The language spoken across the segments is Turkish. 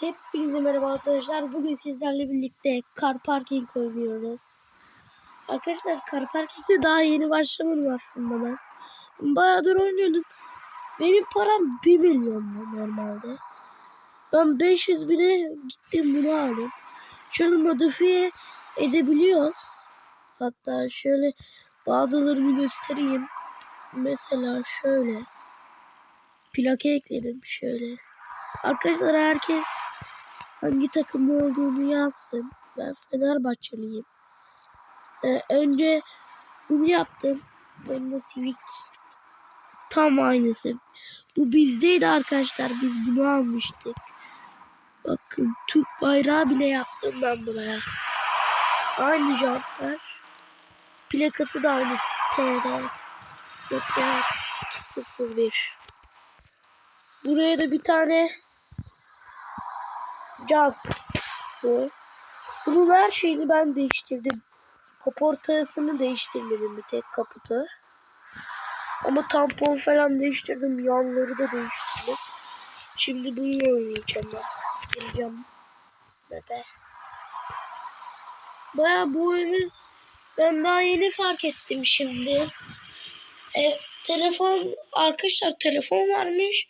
Hepinize merhaba arkadaşlar. Bugün sizlerle birlikte car parking oynuyoruz. Arkadaşlar car parking'de daha yeni başlamadım aslında ben. Bayağıdır oynuyordum. Benim param 1 milyon normalde. Ben 500 bine gittim bunu aldım. Şunu modifiye edebiliyoruz. Hatta şöyle bazılarını göstereyim. Mesela şöyle. Plaka ekledim şöyle. Arkadaşlar herkes hangi takımda olduğunu yazsın. Ben Fenerbahçeliyim. Ee, önce bunu yaptım. Ben de Civic. Tam aynısı. Bu bizdeydi arkadaşlar. Biz bunu almıştık. Bakın Türk bayrağı bile yaptım ben buraya. Aynı jantlar. Plakası da aynı. TR. 01. Buraya da bir tane caz. Bu. Bunun her şeyini ben değiştirdim. Kaportasını değiştirmedim bir tek kaputu. Ama tampon falan değiştirdim. Yanları da değiştirdim. Şimdi bunu oynayacağım ben. Gireceğim. Bebe. Baya bu oyunu ben daha yeni fark ettim şimdi. E, telefon arkadaşlar telefon varmış.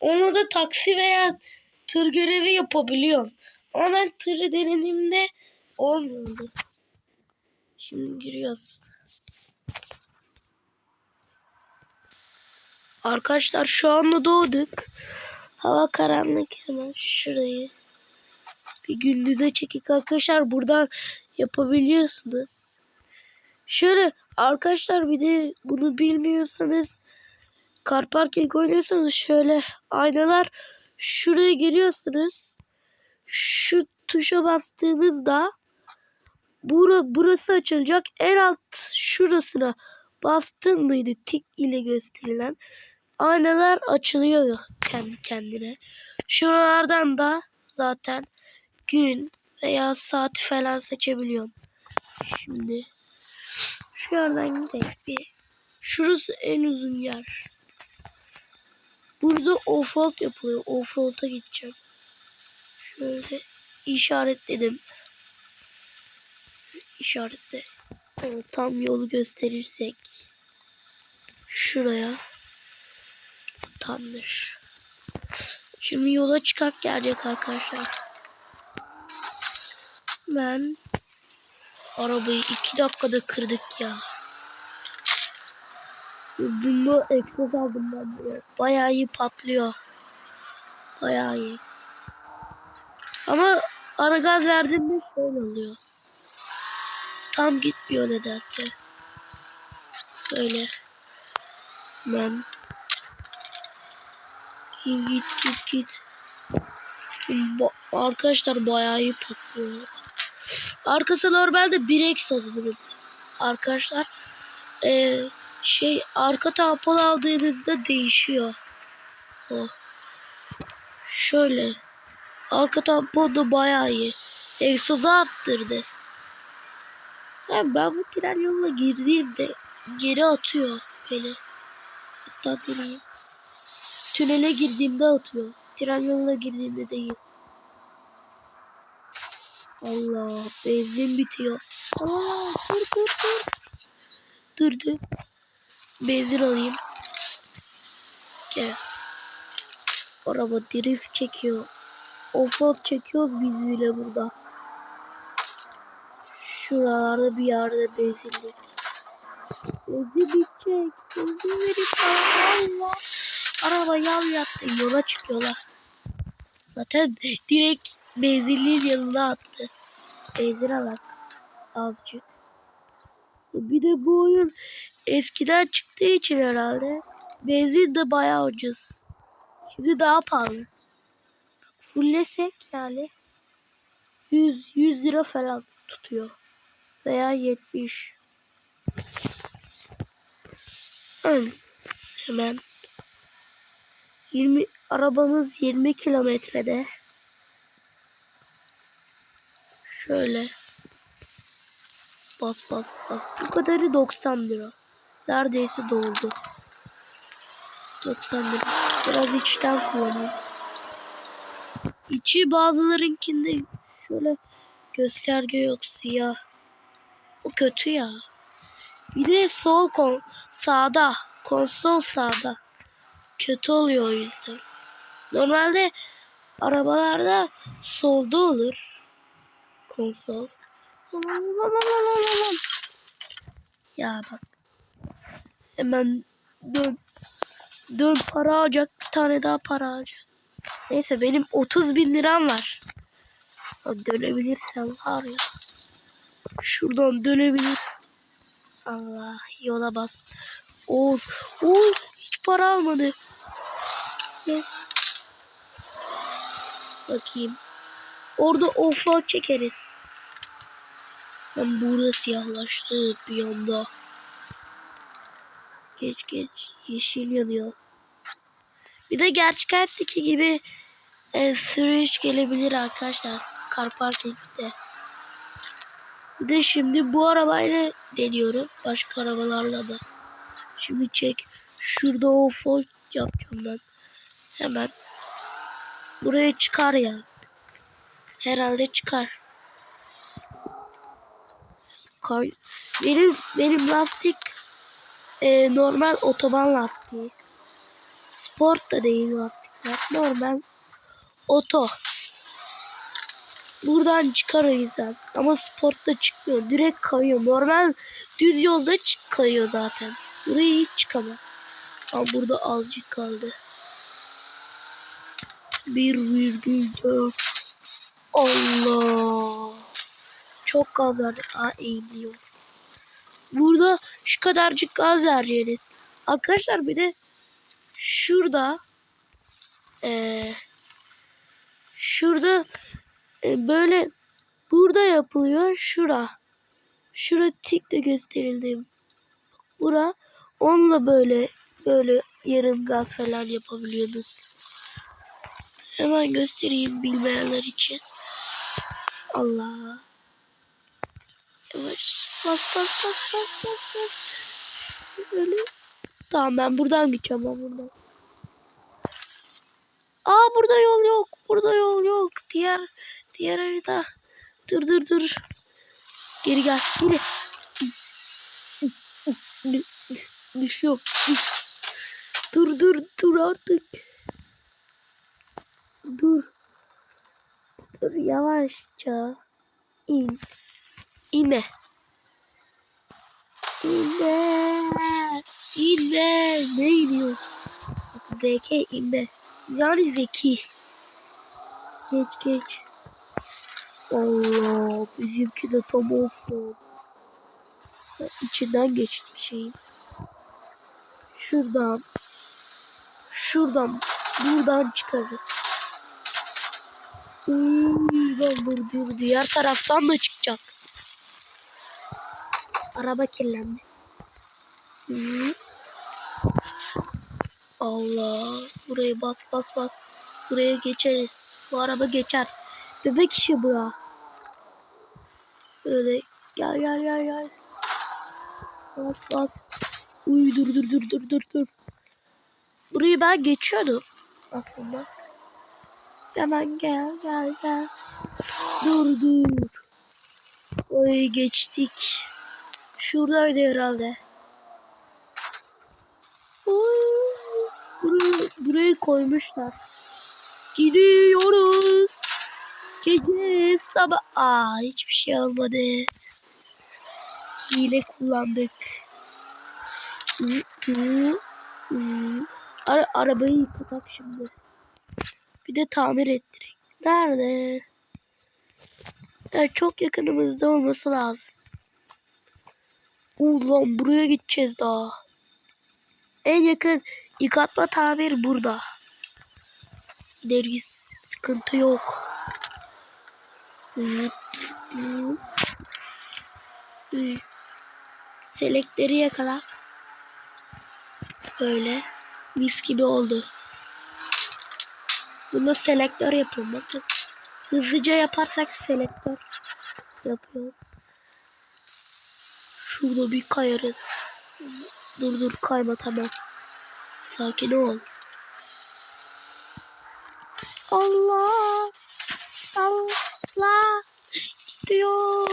Ona da taksi veya tır görevi yapabiliyorum. Ama ben tırı denediğimde olmuyordu. Şimdi giriyoruz. Arkadaşlar şu anda doğduk. Hava karanlık hemen şurayı. Bir gündüze çekik arkadaşlar buradan yapabiliyorsunuz. Şöyle arkadaşlar bir de bunu bilmiyorsanız Car parking oynuyorsanız şöyle aynalar şuraya giriyorsunuz. Şu tuşa bastığınızda bura, burası açılacak. En alt şurasına bastın mıydı tik ile gösterilen aynalar açılıyor kendi kendine. Şuralardan da zaten gün veya saat falan seçebiliyorum. Şimdi şuradan gidelim bir. Şurası en uzun yer. Burada offroad yapılıyor. Offroad'a gideceğim. Şöyle işaretledim. İşaretle. Evet, tam yolu gösterirsek. Şuraya. Tamdır. Şimdi yola çıkak gelecek arkadaşlar. Ben arabayı iki dakikada kırdık ya. Bunda egzoz aldım ben buraya. Bayağı iyi patlıyor. Bayağı iyi. Ama ara gaz verdiğinde şöyle oluyor. Tam gitmiyor nedense. Böyle. Ben. Git git git git. Ba arkadaşlar bayağı iyi patlıyor. Arkası normalde bir egzoz bunun. Arkadaşlar. Eee şey arka tampon aldığınızda değişiyor. O. Şöyle. Arka tampon da bayağı iyi. Egzozu arttırdı. Yani ben bu tren yoluna girdiğimde geri atıyor beni. Hatta deneyim. Tünele girdiğimde atıyor. Tren yoluna girdiğimde değil. Allah benzin bitiyor. Aa, dur dur dur. Durdu. Benzin alayım. Gel. Araba drift çekiyor. Offroad çekiyoruz biz bile burada. Şuralarda bir yerde benzinli. Benzin bitecek. Benzin verip Allah. Araba yan yattı. Yola çıkıyorlar. Zaten direkt benzinliğin yanına attı. Benzin alak. Azıcık. Bir de bu oyun eskiden çıktığı için herhalde benzin de bayağı ucuz. Şimdi daha pahalı. Fullesek yani 100 100 lira falan tutuyor. Veya 70. Hı. Hemen 20 arabamız 20 kilometrede. Şöyle bas bas bas. Bu kadarı 90 lira. Neredeyse doldu. 90 lira. Biraz içten kullanayım. içi bazılarınkinde şöyle gösterge yok siyah. O kötü ya. Bir de sol kon sağda konsol sağda. Kötü oluyor o yüzden. Normalde arabalarda solda olur. Konsol. Ya bak. Hemen dön. Dön para alacak. Bir tane daha para alacak. Neyse benim 30 bin liram var. Ya dönebilirsem var ya. Şuradan dönebilir. Allah yola bas. Oğuz. Oğuz hiç para almadı. Yes. Bakayım. Orada offroad çekeriz. Ben burada siyahlaştı bir anda. Geç geç. Yeşil yanıyor. Bir de gerçek hayattaki gibi e, sürüş gelebilir arkadaşlar. Car parking'de. Bir de şimdi bu arabayla deniyorum. Başka arabalarla da. Şimdi çek. Şurada offroad yapacağım ben. Hemen. Buraya çıkar ya. Herhalde çıkar. Benim benim lastik e, normal otoban lastiği. Sport da değil lastikler. Normal oto. Buradan çıkar o yüzden. Ama sportta çıkmıyor. Direkt kayıyor. Normal düz yolda kayıyor zaten. Buraya hiç çıkamaz. Ama burada azıcık kaldı. 1,4 Allah. Çok verdi. Aa eğiliyor. Burada şu kadarcık gaz vereceğiniz. Arkadaşlar bir de şurada eee şurada e, böyle burada yapılıyor. Şura. Şura tikle gösterildi. Bura onunla böyle böyle yarım gaz falan yapabiliyorsunuz. Hemen göstereyim bilmeyenler için. Allah. Yavaş. Bas bas bas bas bas bas. Böyle. Tamam ben buradan gideceğim ben buradan. Aa burada yol yok. Burada yol yok. Diğer diğer harita. Dur dur dur. Geri gel. Geri. Düşüyor. Düş. Dur dur dur artık. Dur. Dur yavaşça. İn. İnme. İnme. İnme. Ne iniyor? Zeki inme. Yani zeki. Geç geç. Allah. Bizimki de tam olsun. İçinden geçti şeyin. Şuradan. Şuradan. Buradan çıkarız. Buradan dur dur. Diğer taraftan da çıkacak. Araba kirlendi. Allah. Buraya bas bas bas. Buraya geçeriz. Bu araba geçer. Bebek işi bura. Böyle gel gel gel gel. Bas bas. Uy dur dur dur dur dur dur. Burayı ben geçiyordum aslında. Hemen gel gel gel. Dur dur. Oy geçtik. Şuradaydı herhalde. Burayı, burayı koymuşlar. Gidiyoruz. Gece sabah. Aa hiçbir şey olmadı. Hile kullandık. Ara arabayı yıkatak şimdi. Bir de tamir ettirek. Nerede? Ya çok yakınımızda olması lazım. Ulan buraya gideceğiz daha. En yakın yıkatma tamir burada. Gideriz. Sıkıntı yok. Selekleri yakala. Böyle. Mis gibi oldu. Bunda selektör yapıyorum bakın. Hızlıca yaparsak selektör yapıyoruz. Şurada bir kayarız. Dur dur kayma tamam. Sakin ol. Allah. Allah. Diyor.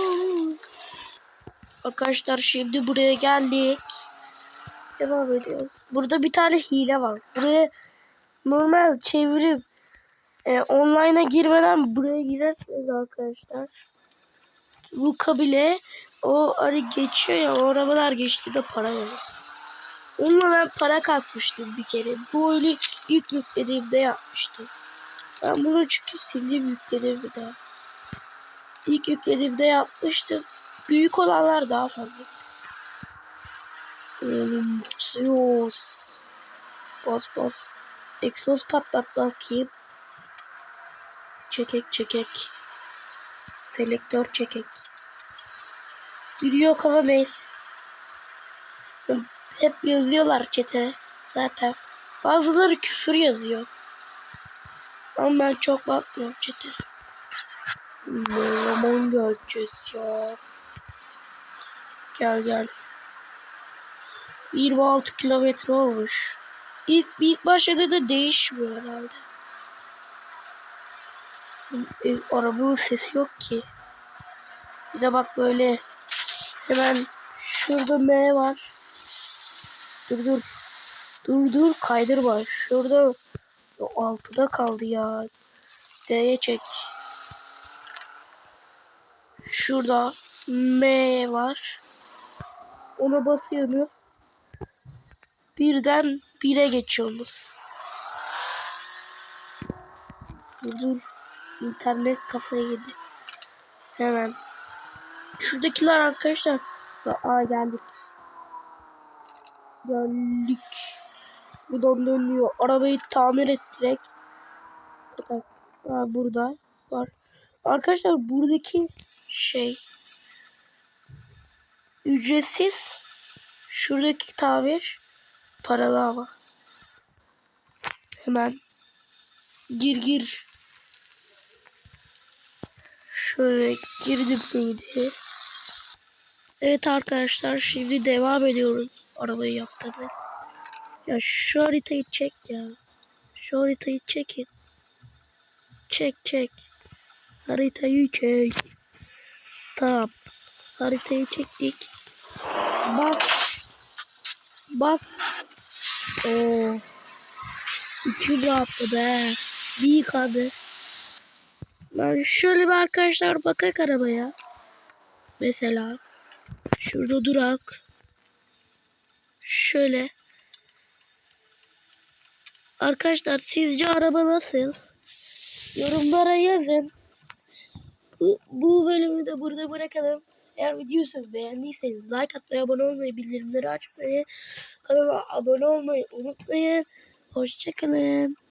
Arkadaşlar şimdi buraya geldik. Devam ediyoruz. Burada bir tane hile var. Buraya normal çevirip e, online'a girmeden buraya girerseniz arkadaşlar bu kabile o hani geçiyor ya o arabalar geçti de para veriyor. Onunla ben para kasmıştım bir kere. Bu oyunu ilk yüklediğimde yapmıştım. Ben bunu çünkü sildim yükledim bir daha. İlk yüklediğimde yapmıştım. Büyük olanlar daha fazla. Hmm, Zeus. Bas bas. Egzoz patlat bakayım. Çekek çekek. Selektör çekek. Biri yok ama. Hep yazıyorlar çete zaten. Bazıları küfür yazıyor. Ama ben çok bakmıyorum çete. Ne zaman göreceğiz ya. Gel gel. 26 kilometre olmuş. İlk, ilk başladı da değişmiyor herhalde. E, arabanın sesi yok ki. Bir de bak böyle hemen şurada M var. Dur dur. Dur dur kaydırma. Şurada o altıda kaldı ya. D'ye çek. Şurada M var. Ona basıyorsunuz. Birden bire geçiyorsunuz. Dur dur. İnternet kafaya yedi. Hemen. Şuradakiler arkadaşlar. Aa geldik. Geldik. Buradan dönüyor. Arabayı tamir ettirek. Aa, burada var. Arkadaşlar buradaki şey ücretsiz. Şuradaki tabir paralı ama. Hemen gir gir. Şöyle girdim miydi? Evet arkadaşlar şimdi devam ediyoruz arabayı yaptığını. Ya şu haritayı çek ya. Şu haritayı çekin. Çek çek. Haritayı çek. Tamam. Haritayı çektik. Bas. Bas. Oo. İçim rahatladı be. Bir yıkadı. Ben şöyle bir arkadaşlar bakak arabaya. Mesela. Şurada durak. Şöyle. Arkadaşlar sizce araba nasıl? Yorumlara yazın. Bu, bu bölümü de burada bırakalım. Eğer videoyu beğendiyseniz like atmayı, abone olmayı, bildirimleri açmayı, kanala abone olmayı unutmayın. Hoşçakalın.